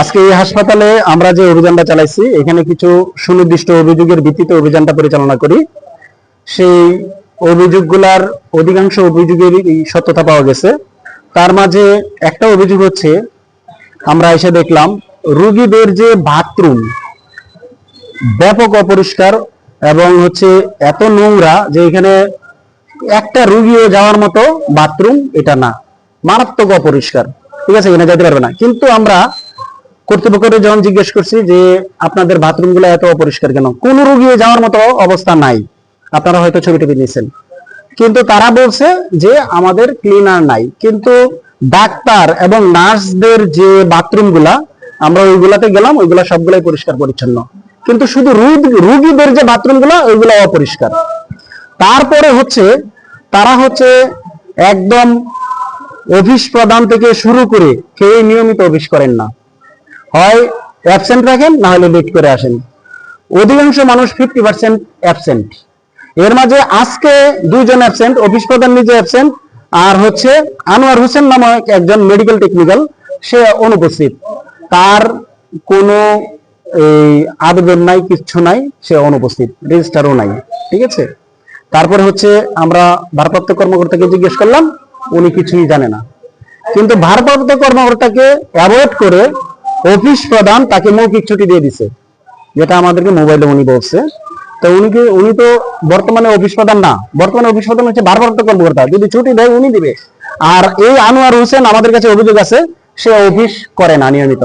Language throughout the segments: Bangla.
আজকে এই হাসপাতালে আমরা যে অভিযানটা চালাইছি, এখানে কিছু সুনির্দিষ্ট অভিযোগের ভিত্তিতে অভিযানটা পরিচালনা করি। সেই অভিযোগগুলার অধিকাংশ অভিযোগেরই সত্যতা পাওয়া গেছে। তার মাঝে একটা অভিযোগ হচ্ছে, আমরা এসে দেখলাম, রুগীদের যে বাথরুম, ব্যাপক অপরিষ্কার এবং হচ্ছে এত নোংরা যে এখানে একটা রুগীও যাওয়ার মতো বাথরুম এটা না। মারাত্মক অপরিষ্কার। ঠিক আছে এখানে যেতে পারবে না। কিন্তু আমরা কর্তৃপক্ষকে যখন জিজ্ঞেস করছি যে, আপনাদের বাথরুমগুলো এত অপরিষ্কার কেন? কোন রুগী যাওয়ার মতো অবস্থা নাই। আপনারা হয়তো ছবি টবি নিয়েছেন। কিন্তু তারা বলছে যে, আমাদের ক্লিনার নাই। কিন্তু ডাক্তার এবং নার্সদের যে বাথরুমগুলা আমরা ওইগুলাতে গেলাম, ওইগুলা সবগুলাই পরিষ্কার পরিচ্ছন্ন। কিন্তু শুধু রুগ- রুগীদের যে বাথরুমগুলা ওইগুলো অপরিষ্কার। তারপরে হচ্ছে, তারা হচ্ছে একদম অফিস প্রদান থেকে শুরু করে কেউ নিয়মিত অফিস করেন না। হয় অ্যাবসেন্ট রাখেন, না হলে লেট করে আসেন। অধিকাংশ মানুষ ফিফটি পার্সেন্ট অ্যাবসেন্ট এর মাঝে আজকে দুইজন অ্যাবসেন্ট অফিস প্রধান নিজে অ্যাবসেন্ট আর হচ্ছে আনোয়ার হোসেন নামক একজন মেডিকেল টেকনিক্যাল সে অনুপস্থিত। তার কোনো এই আবেদন নাই, কিচ্ছু নাই, সে অনুপস্থিত রেজিস্টারও নাই, ঠিক আছে? তারপরে হচ্ছে আমরা ভারপ্রাপ্ত কর্মকর্তাকে জিজ্ঞেস করলাম, উনি কিছুই জানে না। কিন্তু ভারপ্রাপ্ত কর্মকর্তাকে অ্যাভয়েড করে অফিস প্রধান তাকে মৌখিক ছুটি দিয়ে দিছে, যেটা আমাদেরকে মোবাইলে উনি বলছে। তো উনি কি উনি তো বর্তমানে অফিস প্রধান না, বর্তমানে অফিস প্রধান হচ্ছে ভারপ্রাপ্ত কর্মকর্তা, যদি ছুটি দেয় উনি দিবে। আর এই আনোয়ার হোসেন আমাদের কাছে অভিযোগ আছে, সে অফিস করে না নিয়মিত।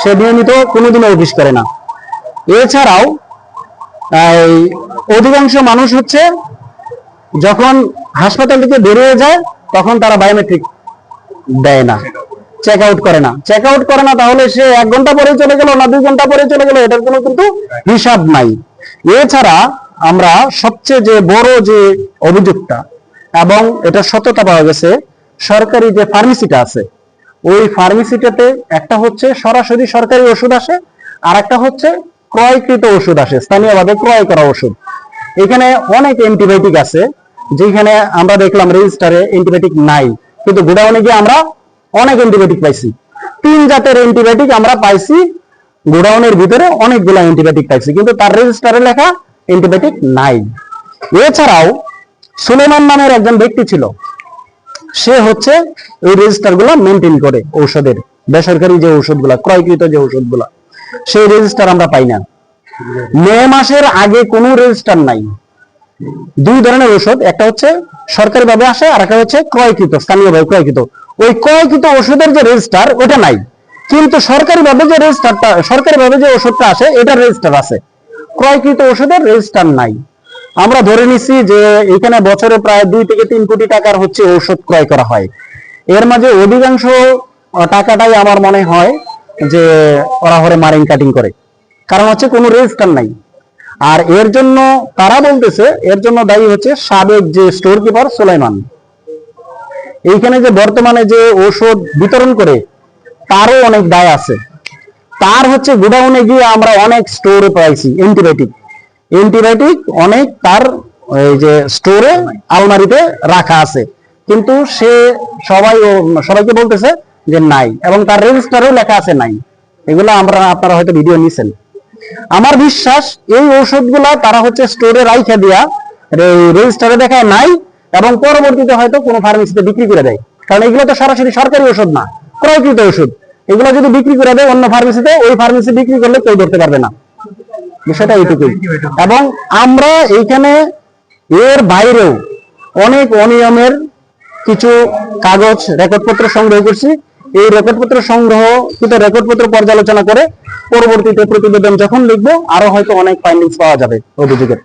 সে নিয়মিত কোনোদিনও অফিস করে না। এছাড়াও অধিকাংশ মানুষ হচ্ছে, যখন হাসপাতাল থেকে বেরিয়ে যায়, তখন তারা বায়োমেট্রিক দেয় না। চেক আউট করে না। চেক আউট করে না তাহলে সে এক ঘণ্টা পরে চলে গেল না দুই ঘণ্টা পরে চলে গেল, এটার কোনো কিন্তু হিসাব নাই। এছাড়া আমরা সবচেয়ে যে বড় যে অভিযোগটা এবং এটা সত্যতা পাওয়া গেছে, সরকারি যে ফার্মেসিটা আছে, ওই ফার্মেসিটাতে একটা হচ্ছে সরাসরি সরকারি ওষুধ আসে আর একটা হচ্ছে ক্রয়কৃত ওষুধ আসে, স্থানীয়ভাবে ক্রয় করা ওষুধ। এখানে অনেক অ্যান্টিবায়োটিক আছে, যেখানে আমরা দেখলাম রেজিস্টারে অ্যান্টিবায়োটিক নাই, কিন্তু গোডাউনে গিয়ে আমরা অনেক অ্যান্টিবায়োটিক পাইছি। তিন জাতের অ্যান্টিবায়োটিক আমরা পাইছি, গোডাউনের ভিতরে অনেকগুলো অ্যান্টিবায়োটিক পাইছি, কিন্তু তার রেজিস্টারে লেখা অ্যান্টিবায়োটিক নাই। এছাড়াও সুলেমান নামের একজন ব্যক্তি ছিল, সে হচ্ছে এই রেজিস্টারগুলা মেনটেন করে ঔষধের, বেসরকারি যে ঔষধগুলা, ক্রয়কৃত যে ঔষধগুলা, সেই রেজিস্টার আমরা পাই না। মে মাসের আগে কোনো রেজিস্টার নাই। দুই ধরনের ঔষধ, একটা হচ্ছে সরকারিভাবে আসে আর একটা হচ্ছে ক্রয়কৃত, স্থানীয়ভাবে ক্রয়কৃত। ওই ক্রয়কৃত ওষুধের যে রেজিস্টার ওটা নাই। কিন্তু সরকারি ভাবে যে রেজিস্টারটা সরকারি ভাবে যে ওষুধটা আসে এটা রেজিস্টার আছে। ক্রয়কৃত ওষুধের রেজিস্টার নাই। আমরা ধরে নিচ্ছি যে এখানে বছরে প্রায় দুই থেকে তিন কোটি টাকার হচ্ছে ঔষধ ক্রয় করা হয়। এর মাঝে অধিকাংশ টাকাটাই আমার মনে হয় যে ওরা হরে মারিং কাটিং করে। কারণ হচ্ছে কোনো রেজিস্টার নাই। আর এর জন্য তারা বলতেছে, এর জন্য দায়ী হচ্ছে সাবেক যে স্টোর কিপার সুলাইমান। এইখানে যে বর্তমানে যে ঔষধ বিতরণ করে, তারও অনেক দায় আছে। তার হচ্ছে গোডাউনে গিয়ে আমরা অনেক স্টোরে পাইছি, অ্যান্টিবায়োটিক। অ্যান্টিবায়োটিক অনেক তার এই যে স্টোরে, আলমারিতে রাখা আছে। কিন্তু সে সবাই সবাইকে বলতেছে যে নাই, এবং তার রেজিস্টারেও লেখা আছে নাই। এগুলো আমরা, আপনারা হয়তো ভিডিও নিছেন। আমার বিশ্বাস, এই ঔষধগুলা তারা হচ্ছে স্টোরে রাইখা দিয়া রেজিস্টারে দেখায় নাই এবং পরবর্তীতে হয়তো কোনো ফার্মেসিতে বিক্রি করে দেয়। কারণ এগুলো তো সরাসরি সরকারি ওষুধ না, ক্রয়কৃত ওষুধ। এগুলো যদি বিক্রি করে দেয়, অন্য ফার্মেসিতে ওই ফার্মেসি বিক্রি করলে কেউ ধরতে পারবে না। বিষয়টা এইটুকুই। এবং আমরা এইখানে এর বাইরেও অনেক অনিয়মের কিছু কাগজ রেকর্ডপত্র সংগ্রহ করছি। এই রেকর্ডপত্র সংগ্রহ কিন্তু রেকর্ডপত্র পর্যালোচনা করে পরবর্তীতে প্রতিবেদন যখন লিখব, আরও হয়তো অনেক ফাইন্ডিংস পাওয়া যাবে অভিযোগের।